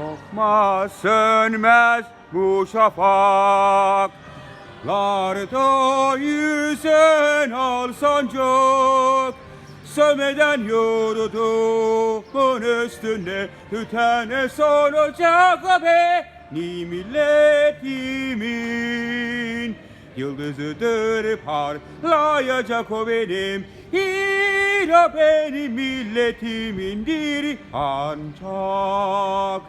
Korkma sönmez bu şafaklarda yüzen al sancak Sönmeden yurdumun üstünde. Tütene soracak o beni milletimin Yıldızıdır parlayacak o benim. Hira benim milletimindir ancak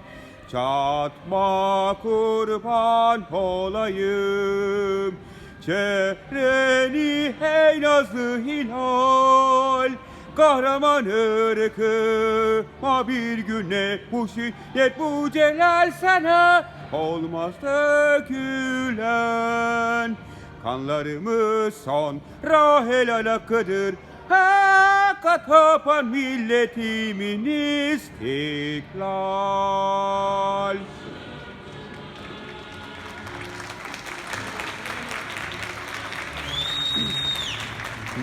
Çatma kurban olayım. Çehreni ey nazlı hilal. Kahraman ırkıma bir güne Bu şiddet bu celal sana Olmaz dökülen. Kanlarımız sonra helal hakkıdır Hakka tapan milletimin istiklal.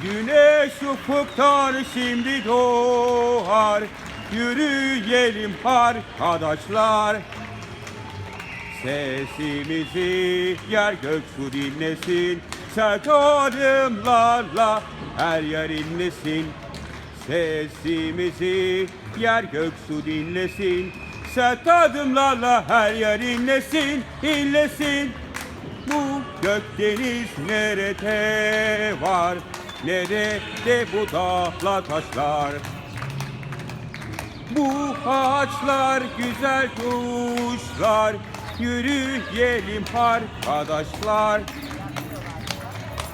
Güneş ufuktan şimdi doğar Yürüyelim arkadaşlar. Sesimizi yer gök su dinlesin Sert adımlarla her yer inlesin Sesimizi yer gök su dinlesin. Sert adımlarla her yer inlesin, inlesin. Bu gökdeniz nerede var? Nerede bu dağlar taşlar? Bu ağaçlar güzel kuşlar. Yürüyelim arkadaşlar.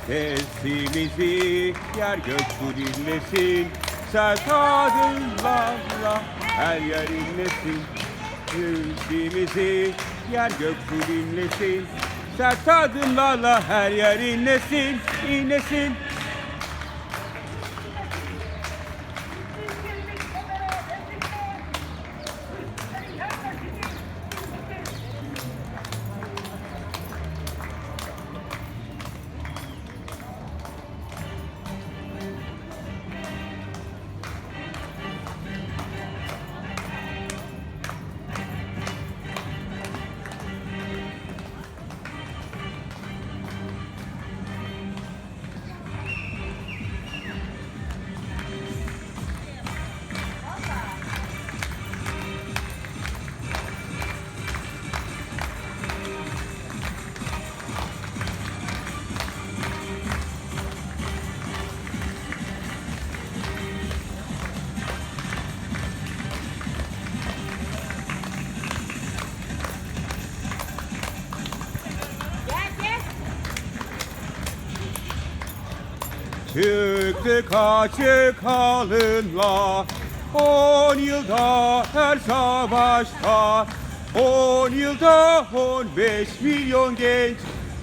Sesimizi yer gök su dinlesin Sert adımlarla her yer inlesin. Sesimizi yer gök su dinlesin. Sert adımlarla her yer inlesin, inlesin Çıktık açık alınla On yılda her savaşta. On yılda on beş milyon genç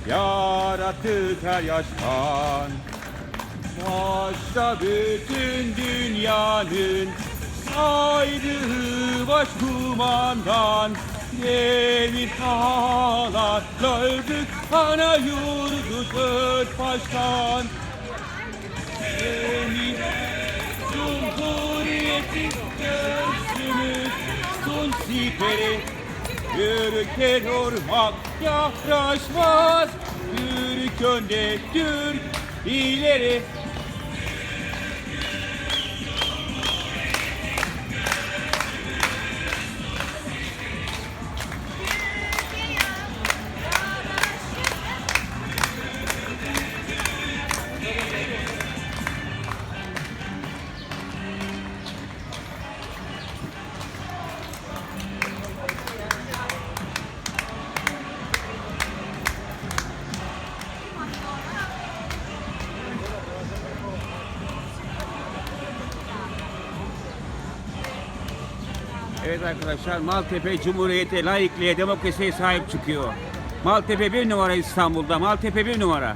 Yarattık her yaştan. Başta bütün dünyanın Saydığı başkumandan Demir ağlarla öldük ana yurdu dört baştan Emin Cumhuriyeti göğsümüz Sun siperi Türk ormak yaklaşmaz Türk önde Türk ileri Evet arkadaşlar Maltepe Cumhuriyete, layıklığa, demokrasiye sahip çıkıyor. Maltepe bir numara İstanbul'da. Maltepe bir numara.